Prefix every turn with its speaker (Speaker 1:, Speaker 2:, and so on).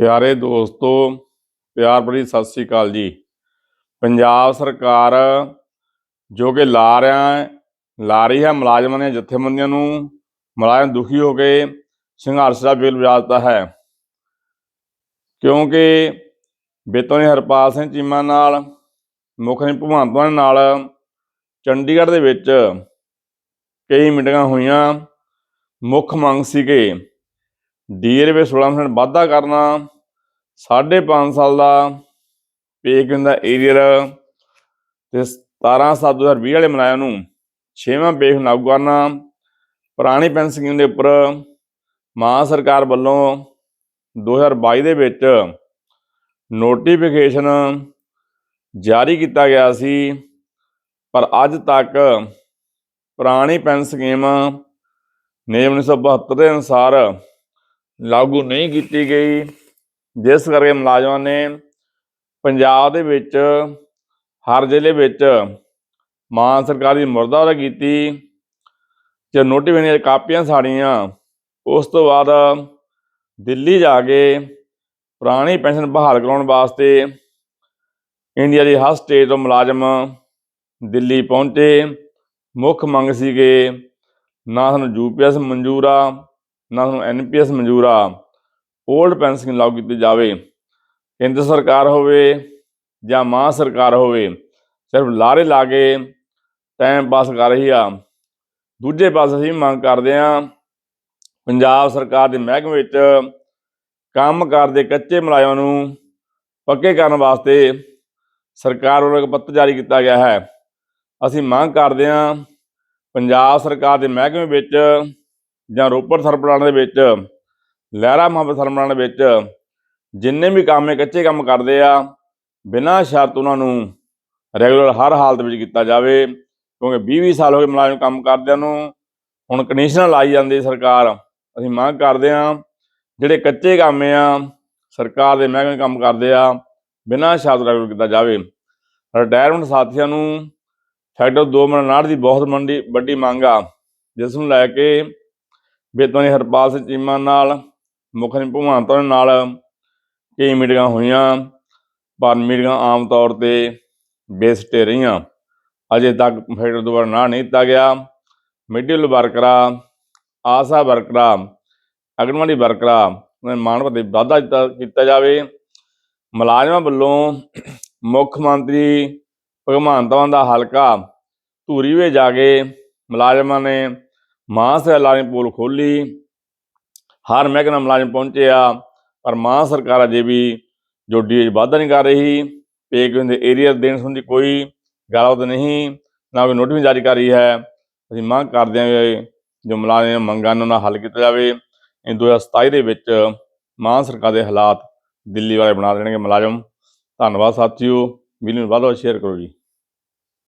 Speaker 1: ਪਿਆਰੇ ਦੋਸਤੋ, ਪਿਆਰ ਭਰੀ ਸਤਿ ਸ੍ਰੀ ਅਕਾਲ ਜੀ। ਪੰਜਾਬ ਸਰਕਾਰ ਜੋ ਕਿ ਲਾ ਰਿਹਾ ਲਾ ਰਹੀ ਹੈ ਮੁਲਾਜ਼ਮਾਂ ਦੀਆਂ ਜਥੇਬੰਦੀਆਂ ਨੂੰ, ਮੁਲਾਜ਼ਮ ਦੁਖੀ ਹੋ ਕੇ ਸੰਘਰਸ਼ ਦਾ ਬਿਲ ਵਜਾ ਦਿੱਤਾ ਹੈ। ਕਿਉਂਕਿ ਬੇਤੋਂ ਹਰਪਾਲ ਸਿੰਘ ਚੀਮਾ ਨਾਲ, ਮੁੱਖ ਨੇ ਭਗਵੰਤ ਮਾਨ ਨਾਲ ਚੰਡੀਗੜ੍ਹ ਦੇ ਵਿੱਚ ਕਈ ਮੀਟਿੰਗਾਂ ਹੋਈਆਂ। ਮੁੱਖ ਮੰਗ ਸੀ ਕਿ ਡੀਏ ਵਿੱਚ 16% ਵਾਧਾ ਕਰਨਾ 5.5 ਸਾਲ ਦਾ ਪੇ ਹੁੰਦਾ ਏਰੀਅਰ ਤੇ 17 7 2020 ਵਾਲੇ ਮਲਾਇਆ ਨੂੰ 6ਵਾਂ ਪੇ ਲਾਗੂ ਕਰਨਾ, ਪੁਰਾਣੀ ਪੈਨਸ਼ਨ ਸਕੀਮ ਦੇ ਉੱਪਰ ਮਾਨ ਸਰਕਾਰ ਵੱਲੋਂ 2022 ਦੇ ਵਿੱਚ ਨੋਟੀਫਿਕੇਸ਼ਨ ਜਾਰੀ ਕੀਤਾ ਗਿਆ ਸੀ, ਪਰ ਅੱਜ ਤੱਕ ਪੁਰਾਣੀ ਪੈਨਸ਼ਨ ਸਕੀਮ ਨਿਯਮ 1972 ਦੇ ਅਨੁਸਾਰ ਲਾਗੂ ਨਹੀਂ ਕੀਤੀ ਗਈ। ਜਿਸ ਕਰਕੇ ਮੁਲਾਜ਼ਮਾਂ ਨੇ ਪੰਜਾਬ ਦੇ ਵਿੱਚ, ਹਰ ਜ਼ਿਲ੍ਹੇ ਵਿੱਚ ਮਾਨ ਸਰਕਾਰ ਦੀ ਮੁਰਦਾਬਾਦ ਕੀਤੀ। ਤੇ ਨੋਟੀਫਿਕੇਸ਼ਨ ਕਾਪੀਆਂ ਸਾੜੀਆਂ, ਉਸ ਤੋਂ ਬਾਅਦ ਦਿੱਲੀ ਜਾ ਕੇ ਪੁਰਾਣੀ ਪੈਨਸ਼ਨ ਬਹਾਲ ਕਰਾਉਣ ਵਾਸਤੇ ਇੰਡੀਆ ਦੀ ਹਰ ਸਟੇਟ ਤੋਂ ਮੁਲਾਜ਼ਮ ਦਿੱਲੀ ਪਹੁੰਚੇ। ਮੁੱਖ ਮੰਗ ਸੀ ਕਿ ਨਾ ਸਾਨੂੰ ਯੂਪੀਐਸ ਮਨਜ਼ੂਰ ਆ ਨਾ ਸਾਨੂੰ ਐਨਪੀਐਸ ਮਨਜ਼ੂਰ ਆ 올ਡ ਪੈਨਸ਼ਨ ਲਾਗੂ ਕੀਤੀ ਜਾਵੇ। ਕੇਂਦਰ ਸਰਕਾਰ ਹੋਵੇ ਜਾਂ ਮਾਂ ਸਰਕਾਰ ਹੋਵੇ, ਸਿਰਫ ਲਾਰੇ ਲਾ ਕੇ ਟਾਈਮ ਪਾਸ ਕਰ ਰਹੀ ਆ। ਦੂਜੇ ਪਾਸੇ ਅਸੀਂ ਮੰਗ ਕਰਦੇ ਆ ਪੰਜਾਬ ਸਰਕਾਰ ਦੇ ਮਹਿਕਮੇ ਵਿੱਚ ਕੰਮ ਕਰਦੇ ਕੱਚੇ ਮੁਲਾਜ਼ਮਾਂ ਨੂੰ ਪੱਕੇ ਕਰਨ ਵਾਸਤੇ ਸਰਕਾਰ ਵੱਲੋਂ ਇੱਕ ਪੱਤਰ ਜਾਰੀ ਕੀਤਾ ਗਿਆ ਹੈ। ਅਸੀਂ ਮੰਗ ਕਰਦੇ ਹਾਂ, ਪੰਜਾਬ ਸਰਕਾਰ ਦੇ ਮਹਿਕਮੇ ਵਿੱਚ ਜਾਂ ਰੋਪੜ ਸਰਪਲਾਨ ਦੇ ਵਿੱਚ, ਲਹਿਰਾ ਮੁਹੱਬਤ ਸਰਪਲਾਨ ਦੇ ਵਿੱਚ ਜਿੰਨੇ ਵੀ ਕੰਮ ਕੱਚੇ ਕੰਮ ਕਰਦੇ ਆ, ਬਿਨਾਂ ਸ਼ਰਤ ਉਹਨਾਂ ਨੂੰ ਰੈਗੂਲਰ ਹਰ ਹਾਲਤ ਵਿੱਚ ਕੀਤਾ ਜਾਵੇ, ਕਿਉਂਕਿ 20-20 ਸਾਲ ਹੋ ਗਏ ਮੁਲਾਜ਼ਮ ਕੰਮ ਕਰਦਿਆਂ ਨੂੰ, ਹੁਣ ਕੰਡੀਸ਼ਨਾਂ ਲਾਈ ਜਾਂਦੀ ਸਰਕਾਰ, ਅਸੀਂ ਮੰਗ ਕਰਦੇ ਆ ਜਿਹੜੇ ਕੱਚੇ ਕੰਮ ਆ, ਸਰਕਾਰ ਦੇ ਮਹਿਕਮੇ ਕੰਮ ਕਰਦੇ ਆ, ਬਿਨਾਂ ਸ਼ਰਤ ਰੈਗੂਲਰ ਕੀਤਾ ਜਾਵੇ। ਰਿਟਾਇਰਮੈਂਟ ਸਾਥੀਆਂ ਨੂੰ ਸੈਕਟਰ 2 ਮਨਾੜ ਦੀ ਬਹੁਤ ਮੰਡੀ ਵੱਡੀ ਮੰਗ ਆ, ਜਿਸ ਨੂੰ ਲੈ ਕੇ ਬੇਤੋਂ ਹਰਪਾਲ ਸਿੰਘ ਚੀਮਾ ਨਾਲ, ਮੁੱਖ ਮੰਤਰੀ ਭਗਵੰਤ ਮਾਨ ਨਾਲ ਕਈ ਮੀਟਿੰਗਾਂ ਹੋਈਆਂ। ਪਰ ਮੀਟਿੰਗਾਂ ਆਮ ਤੌਰ ਤੇ ਬੇਸਟੇ ਰਹੀਆਂ। ਅਜੇ ਤੱਕ ਫੈਕਟਰ ਦੁਆਰਾ ਨਾ ਨਹੀਂ ਦਿੱਤਾ ਗਿਆ। ਮਿਡਲ ਵਰਕਰਾਂ, ਆਸਾ ਵਰਕਰਾਂ, ਅਗਨਵਾੜੀ ਵਰਕਰਾਂ ਉਹਨਾਂ ਦੇ ਮਾਣ ਭੱਤੇ ਵਾਧਾ ਦਿੱਤਾ, ਕੀਤਾ ਜਾਵੇ। ਮੁਲਾਜ਼ਮਾਂ ਵੱਲੋਂ ਮੁੱਖ ਮੰਤਰੀ ਭਗਵੰਤ ਮਾਨ ਦਾ ਹਲਕਾ ਧੂਰੀ ਵੇ ਜਾ ਕੇ ਮੁਲਾਜ਼ਮਾਂ ਨੇ ਮਾਂ ਸੈਲਾਨੀ ਪੋਲ ਖੋਲੀ। ਹਰ ਮਹਿਕਮਾ ਮੁਲਾਜ਼ਮ ਪਹੁੰਚੇ ਆ, ਪਰ ਮਾਂ ਸਰਕਾਰ ਅਜੇ ਵੀ ਜੋ ਡੀਏ ਵਾਧਾ ਨਹੀਂ ਕਰ ਰਹੀ। ਪੇ ਦੇ ਏਰੀਆ ਦੇਣ ਸੰਬੰਧੀ ਕੋਈ ਗੱਲਬਾਤ ਨਹੀਂ, ਨਾ ਕੋਈ ਨੋਟਿਸ ਜਾਰੀ ਕਰ ਰਹੀ ਹੈ। ਅਸੀਂ ਮੰਗ ਕਰਦੇ ਹਾਂ ਕਿ ਜੋ ਮੁਲਾਜ਼ਮ ਮੰਗਾਂ ਨੂੰ ਨਾ ਹੱਲ ਕੀਤਾ ਜਾਵੇ। ਇਹ 2027 ਦੇ ਵਿੱਚ ਮਾਂ ਸਰਕਾਰ ਦੇ ਹਾਲਾਤ ਦਿੱਲੀ ਵਾਲੇ ਬਣਾ ਦੇਣਗੇ ਮੁਲਾਜ਼ਮ। ਧੰਨਵਾਦ ਸਾਥੀਓ। ਵੀਡੀਓ ਨੂੰ ਵੱਧ ਤੋਂ ਵੱਧ ਸ਼ੇਅਰ ਕਰੋ ਜੀ।